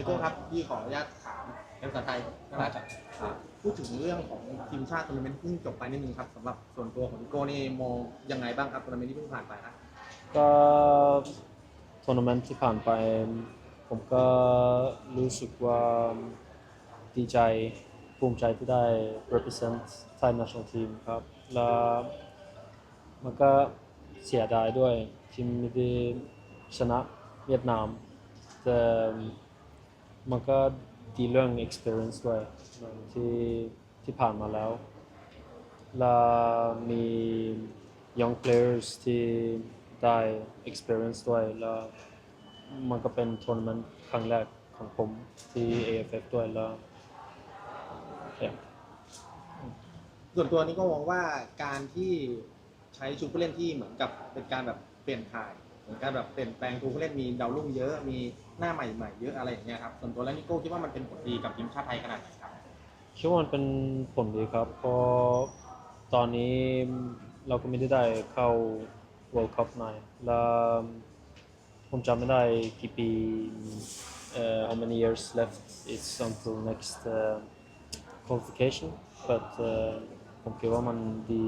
พี่โก้ครับพี่ขออนุญาตถามเป็นภาษาไทยนะครับอ่าพูดถึงเรื่องของทีมชาติทัวร์นาเมนต์เพิ่งจบไปนิดนึงครับสำหรับส่วนตัวของพี่โก้นี่มองยังไงบ้างครับทัวร์นาเมนต์ที่เพิ่งผ่านไปครับก็ทัวร์นาเมนต์ที่ผ่านไป ผมก็รู้สึกว่าดีใจภูมิใจที่ได้ represent Thai national team ครับ แล้วมันก็เสียดายด้วยที่ไม่ได้ชนะเวียดนามแต่ มันก็ดีเรื่อง experience ด้วยที่ที่ผ่านมาแล้วและมี young players ที่ได้ experience ด้วยแล้วมันก็เป็นทัวร์นาเมนต์ครั้งแรกของผมที่ AFF ด้วยแล้วส่วนตัวนี้ก็มองว่าการที่ใช้ชุดผู้เล่นที่เหมือนกับเป็นการแบบเปลี่ยนถ่าย มือนการแบบเปลี่ยนแปลงตัวผู้เล่นมีดาวรุ่งเยอะมีหน้าใหม่ๆเยอะอะไรอย่างเงี้ยครับส่วนตัวแล้วนิโก้คิดว่ามันเป็นผลดีกับทีมชาติไทยขนาดไหนครับคิดว่ามันเป็นผลดีครับเพราะตอนนี้เราก็ไม่ได้ได้เข้า World Cup ในแล้วผมจำไม่ได้กี่ปีเอ่อ how many years left it's until next uh, qualification but uh, ผมคิดว่ามันดี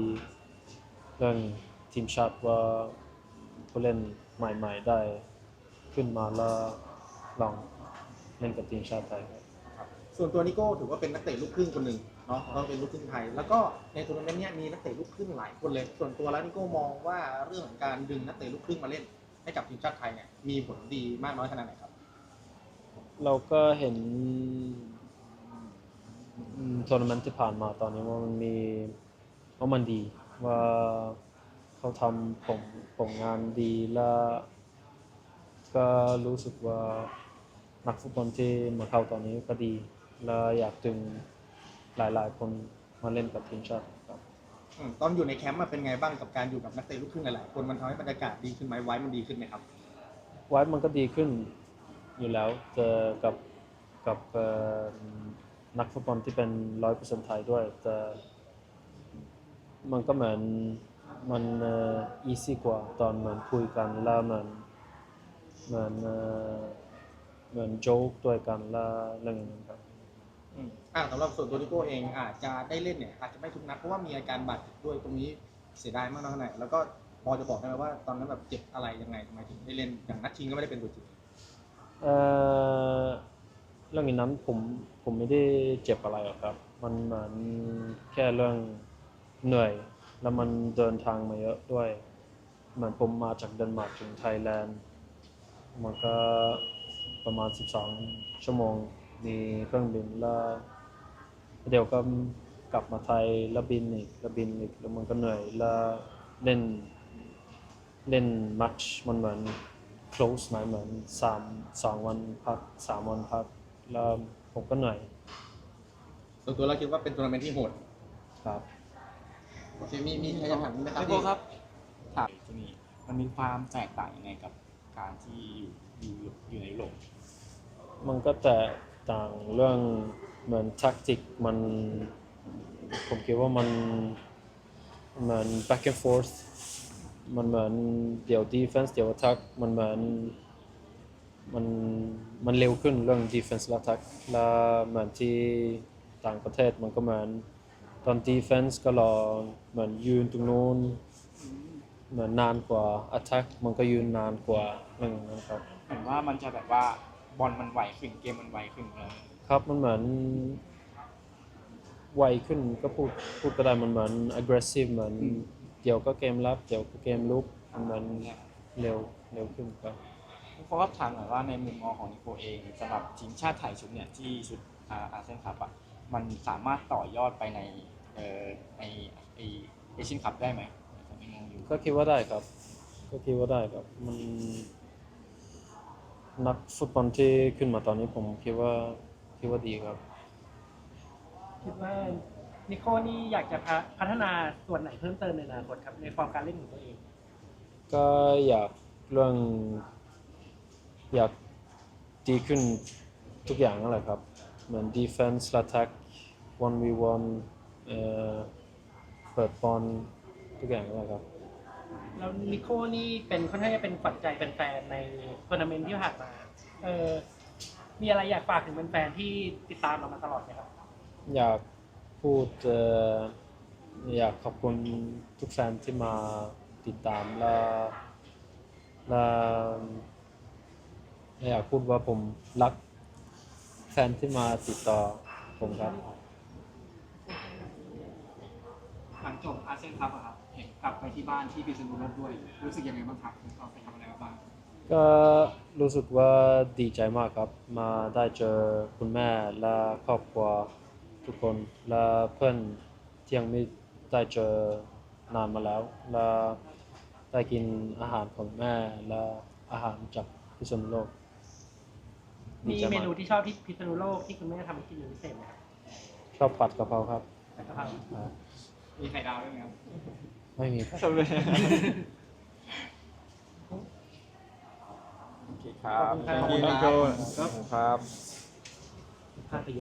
เรื่องทีมชาติว่าผู้เล่น ใหม่ ๆ ได้ขึ้นมาแล้วลองเล่นกับทีมชาติไทยครับครับส่วนตัวนิโก้ถือว่าเป็นนักเตะลูกครึ่งคนหนึ่งเนาะเขาเป็นลูกครึ่งไทย แล้วก็ในทัวร์นาเมนต์เนี้ยมีนักเตะลูกครึ่งหลายคนเลย ส่วนตัวแล้วนิโก้มองว่าเรื่องของการดึงนักเตะลูกครึ่งมาเล่นให้กับทีมชาติไทยเนี่ยมีผลดีมากน้อยขนาดไหนครับ เราก็เห็นทัวร์นาเมนต์ที่ผ่านมาตอนนี้ว่ามันมีว่ามันดีว่าเขา ทำผลผลงานดีแล้วก็รู้สึกว่านักฟุตบอลที่มาเข้าตอนนี้ก็ดี แล้วอยากดึงหลายๆ คนมาเล่นกับทีมชาติครับอืมตอนอยู่ในแคมป์มันเป็นไงบ้างกับการอยู่กับนักเตะลูกครึ่งหลายๆคนมันทำให้บรรยากาศดีขึ้นไหมไว้มันดีขึ้นไหมครับ ไว้มันก็ดีขึ้นอยู่แล้วเจอกับกับเอ่อนักฟุตบอลที่เป็นร้อยเปอร์เซ็นต์ไทยด้วยแต่มันก็เหมือน มันเอ่อ easy กว่าตอนเหมือนคุยกันแล้วเหมือนเหมือนเอ่อเหมือนโจ๊กด้วยกันแล้วเรื่องอย่างนั้นครับอืมอ่าสำหรับส่วนตัวนิโก้เองอาจจะได้เล่นเนี่ยอาจจะไม่ทุกนัดเพราะว่ามีอาการบาดเจ็บด้วยตรงนี้เสียดายมากน้อยขนาดไหนแล้วก็พอจะบอกได้ไหมว่าตอนนั้นแบบเจ็บอะไรยังไงทำไมถึงได้เล่นอย่างนัดชิงก็ไม่ได้เป็นตัวจริงเอ่อเรื่องนั้นผมผมไม่ได้เจ็บอะไรหรอกครับ มันเหมือนแค่เรื่องเหนื่อย แล้วมันเดินทางมาเยอะด้วย เหมือนผมมาจากเดนมาร์กถึงไทยแลนด์ มันก็ประมาณ 12 ชั่วโมงมีเครื่องบินแล้วเดี๋ยวก็กลับมาไทยแล้วบินอีกแล้วบินอีกแล้วมันก็เหนื่อยแล้วเล่นเล่นมัชมันเหมือน close หมายเหมือนสามสองวันพักสามวันพักแล้วผมก็เหนื่อยส่วนตัวเราคิดว่าเป็นทัวร์นาเมนต์ที่โหดครับ โอเคมีมีใครจะถามไหมครับพี่โก้ครับถามที่นี่มันมีความแตกต่างยังไงกับการที่อยู่อยู่อยู่ในยุโรปมันก็แตกต่างเรื่องเหมือนแท็กติกมันผมคิดว่ามันเหมือน back and forth มันเหมือนเดี๋ยว defense เดี๋ยว attack มันเหมือนมันมันเร็วขึ้นเรื่อง defense และ attack แล้วเหมือนที่ต่างประเทศมันก็เหมือน ตอน defense ก็รอเหมือนยืนตรงนู้นเหมือนนานกว่า attack มันก็ยืนนานกว่าเรื่องอย่างนั้นครับ เห็นว่ามันจะแบบว่าบอลมันไวขึ้นเกมมันไวขึ้นเลยครับมันเหมือนไวขึ้นก็พูดพูดก็ได้มันเหมือน aggressive เหมือนเดี๋ยวก็เกมรับเดี๋ยวก็เกมลุกมันเหมือนเร็วเร็วขึ้นครับเพราะว่าถามหน่อยว่าในมุมมองของนิโคเองสำหรับทีมชาติไทยชุดเนี่ยที่ชุดอาอาเซียนคัพอะมันสามารถต่อยอดไปใน เอ่อในไอเอเชียนคัพได้ไหมผมยังงงอยู่ก็คิดว่าได้ครับ ก็คิดว่าได้ครับ มัน นักฟุตบอลที่ขึ้นมาตอนนี้ผมคิดว่าคิดว่าดีครับ คิดว่านิโคนี่อยากจะพะพัฒนาส่วนไหนเพิ่มเติมในอนาคตครับในฟอร์มการเล่นของตัวเอง ก็อยากเรื่อง อยากดีขึ้นทุกอย่างนั่นแหละครับ เหมือน defense attack one v one เอ่อเปิดบอลทุกอย่างนั่นแหละครับ แล้วนิโคนี่เป็นค่อนข้างจะเป็นขวัญใจแฟนๆในทัวร์นาเมนต์ที่ผ่านมา เออมีอะไรอยากฝากถึงแฟนๆที่ติดตามเรามาตลอดไหมครับ อยากพูดเอ่ออยากขอบคุณทุกแฟนที่มาติดตามและและและอยากพูดว่าผมรักแฟนที่มาติดต่อผมครับ หลังจบอาเซียนคัพอะครับเห็นกลับไปที่บ้านที่พิษณุโลกด้วย รู้สึกยังไงบ้างครับเราไปทำอะไรมาบ้างก็รู้สึกว่าดีใจมากครับ มาได้เจอคุณแม่และครอบครัวทุกคนและเพื่อนที่ยังไม่ได้เจอนานมาแล้วและได้กินอาหารของแม่และอาหารจากพิษณุโลกมีดีใจเมมากนูที่ชอบที่พิษณุโลกที่คุณแม่ทำให้กินเป็นพิเศษไหมครับชอบผัดกะเพราครับแต่กะเพราอ่า มีไข่ดาวด้วยไหมครับไม่มีครับชอบเลยโอเคครับขอบคุณครับ ครับ ภาพย